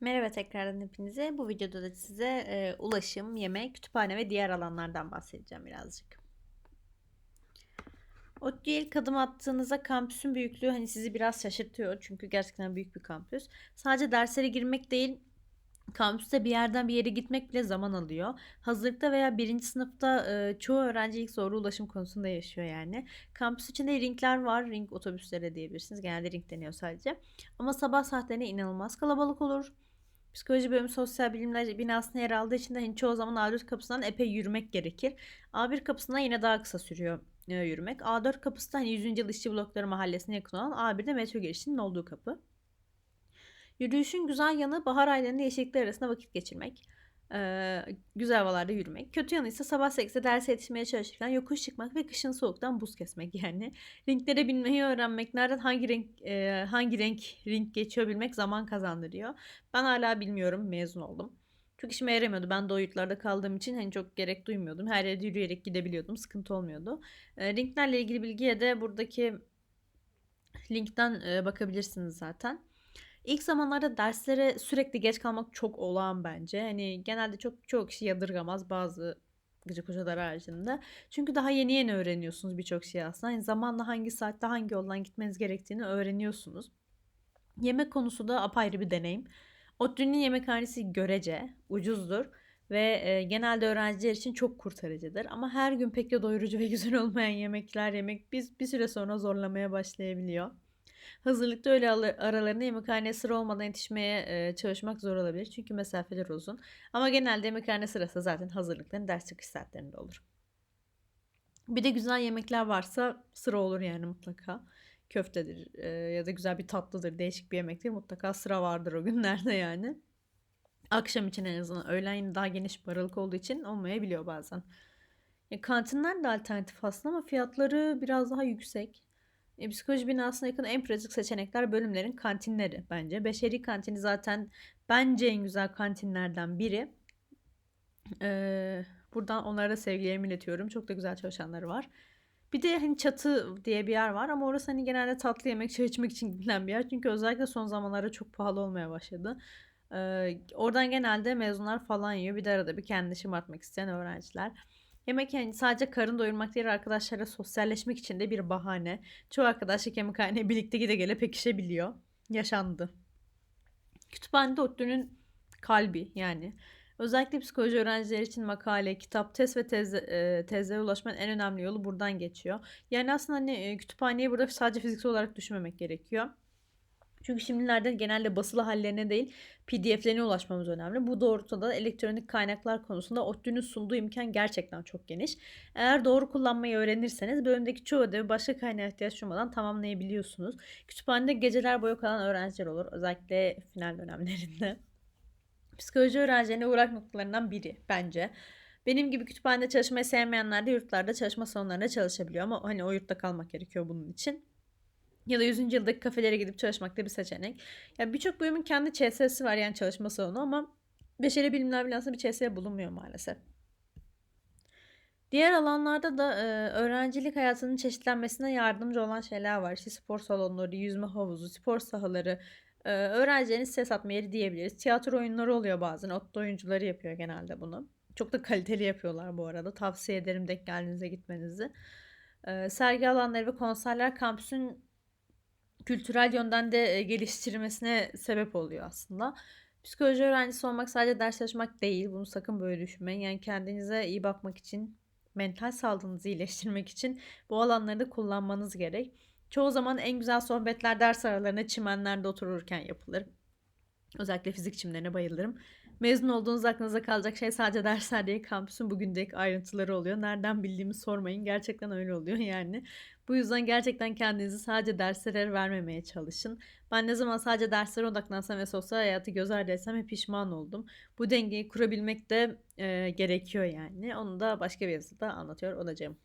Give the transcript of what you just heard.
Merhaba tekrardan hepinize. Bu videoda da size e, ulaşım, yemek, kütüphane ve diğer alanlardan bahsedeceğim birazcık. ODTÜ'ye ilk adım attığınızda kampüsün büyüklüğü hani sizi biraz şaşırtıyor. Çünkü gerçekten büyük bir kampüs. Sadece derslere girmek değil, kampüste bir yerden bir yere gitmek bile zaman alıyor. Hazırlıkta veya birinci sınıfta e, çoğu öğrenci ilk zorlu ulaşım konusunda yaşıyor yani. Kampüs içinde ringler var. Ring otobüslere diyebilirsiniz. Genelde ring deniyor sadece. Ama sabah saatlerine inanılmaz kalabalık olur. Psikoloji bölümü sosyal bilimler binasında yer aldığı için de hani çoğu zaman A4 kapısından epey yürümek gerekir. A1 kapısından yine daha kısa sürüyor yürümek. A4 kapısı da hani 100. yıl işçi blokları mahallesine yakın olan A1'de metro girişinin olduğu kapı. Yürüyüşün güzel yanı bahar aylarında yeşillikler arasında vakit geçirmek. Ee, güzel havalarda yürümek. Kötü yanı ise sabah 8'de derse yetişmeye çalışırken yokuş çıkmak ve kışın soğuktan buz kesmek yani. Ringlere binmeyi öğrenmek, nereden hangi renk e, hangi renk ring geçiyor bilmek zaman kazandırıyor. Ben hala bilmiyorum, mezun oldum. Çok işime yaramıyordu. Ben de o yurtlarda kaldığım için hani çok gerek duymuyordum. Her yerde yürüyerek gidebiliyordum. Sıkıntı olmuyordu. E, ringlerle ilgili bilgiye de buradaki linkten e, bakabilirsiniz zaten. İlk zamanlarda derslere sürekli geç kalmak çok olağan bence. Hani genelde çok çok kişi yadırgamaz bazı gıcık hocalar haricinde. Çünkü daha yeni yeni öğreniyorsunuz birçok şeyi aslında. Hani zamanla hangi saatte hangi yoldan gitmeniz gerektiğini öğreniyorsunuz. Yemek konusu da apayrı bir deneyim. ODTÜ'nün yemekhanesi görece ucuzdur ve e, genelde öğrenciler için çok kurtarıcıdır. Ama her gün pek de doyurucu ve güzel olmayan yemekler yemek biz bir süre sonra zorlamaya başlayabiliyor. Hazırlıkta öyle aralarında yemekhane sıra olmadan yetişmeye e, çalışmak zor olabilir. Çünkü mesafeler uzun. Ama genelde yemekhane sırası zaten hazırlıkların ders çıkış saatlerinde olur. Bir de güzel yemekler varsa sıra olur yani mutlaka. Köftedir e, ya da güzel bir tatlıdır, değişik bir yemektir. Mutlaka sıra vardır o günlerde yani. Akşam için en azından. Öğlen yine daha geniş bir aralık olduğu için olmayabiliyor bazen. Ya, kantinler de alternatif aslında ama fiyatları biraz daha yüksek. E, psikoloji binasına yakın en pratik seçenekler bölümlerin kantinleri bence. Beşeri kantini zaten bence en güzel kantinlerden biri. Ee, buradan onlara da sevgilerimi iletiyorum. Çok da güzel çalışanları var. Bir de hani çatı diye bir yer var ama orası hani genelde tatlı yemek, çay içmek için gidilen bir yer. Çünkü özellikle son zamanlarda çok pahalı olmaya başladı. Ee, oradan genelde mezunlar falan yiyor. Bir de arada bir kendini şımartmak isteyen öğrenciler. Yemek yani sadece karın doyurmak değil arkadaşlarla sosyalleşmek için de bir bahane. Çoğu arkadaşlık yemekhaneye birlikte gide gele pekişebiliyor. Yaşandı. Kütüphanede ODTÜ'nün kalbi yani. Özellikle psikoloji öğrencileri için makale, kitap, test ve tez, e, tezlere ulaşmanın en önemli yolu buradan geçiyor. Yani aslında hani e, kütüphaneyi burada sadece fiziksel olarak düşünmemek gerekiyor. Çünkü şimdilerde genelde basılı hallerine değil pdf'lerine ulaşmamız önemli. Bu doğrultuda elektronik kaynaklar konusunda ODTÜ'nün sunduğu imkan gerçekten çok geniş. Eğer doğru kullanmayı öğrenirseniz bölümdeki çoğu ödevi başka kaynağa ihtiyaç duymadan tamamlayabiliyorsunuz. Kütüphanede geceler boyu kalan öğrenciler olur. Özellikle final dönemlerinde. Psikoloji öğrencilerine uğrak noktalarından biri bence. Benim gibi kütüphanede çalışmayı sevmeyenler de yurtlarda çalışma salonlarında çalışabiliyor ama hani o yurtta kalmak gerekiyor bunun için. Ya da 100. yıldaki kafelere gidip çalışmak da bir seçenek. Ya birçok bölümün kendi ÇSS'i var yani çalışma salonu ama Beşeri Bilimler Binası'nda bir ÇSS bulunmuyor maalesef. Diğer alanlarda da e, öğrencilik hayatının çeşitlenmesine yardımcı olan şeyler var. İşte spor salonları, yüzme havuzu, spor sahaları, e, öğrencilerin ses atma yeri diyebiliriz. Tiyatro oyunları oluyor bazen. Otto oyuncuları yapıyor genelde bunu. Çok da kaliteli yapıyorlar bu arada. Tavsiye ederim denk geldiğinizde gitmenizi. E, sergi alanları ve konserler kampüsün kültürel yönden de geliştirmesine sebep oluyor aslında. Psikoloji öğrencisi olmak sadece ders çalışmak değil. Bunu sakın böyle düşünmeyin. Yani kendinize iyi bakmak için, mental sağlığınızı iyileştirmek için bu alanları da kullanmanız gerek. Çoğu zaman en güzel sohbetler ders aralarında çimenlerde otururken yapılır. Özellikle fizik çimlerine bayılırım. Mezun olduğunuz aklınıza kalacak şey sadece dersler değil kampüsün bugündeki ayrıntıları oluyor. Nereden bildiğimi sormayın. Gerçekten öyle oluyor yani. Bu yüzden gerçekten kendinizi sadece derslere vermemeye çalışın. Ben ne zaman sadece derslere odaklansam ve sosyal hayatı göz ardı etsem hep pişman oldum. Bu dengeyi kurabilmek de e, gerekiyor yani. Onu da başka bir yazıda anlatıyor olacağım.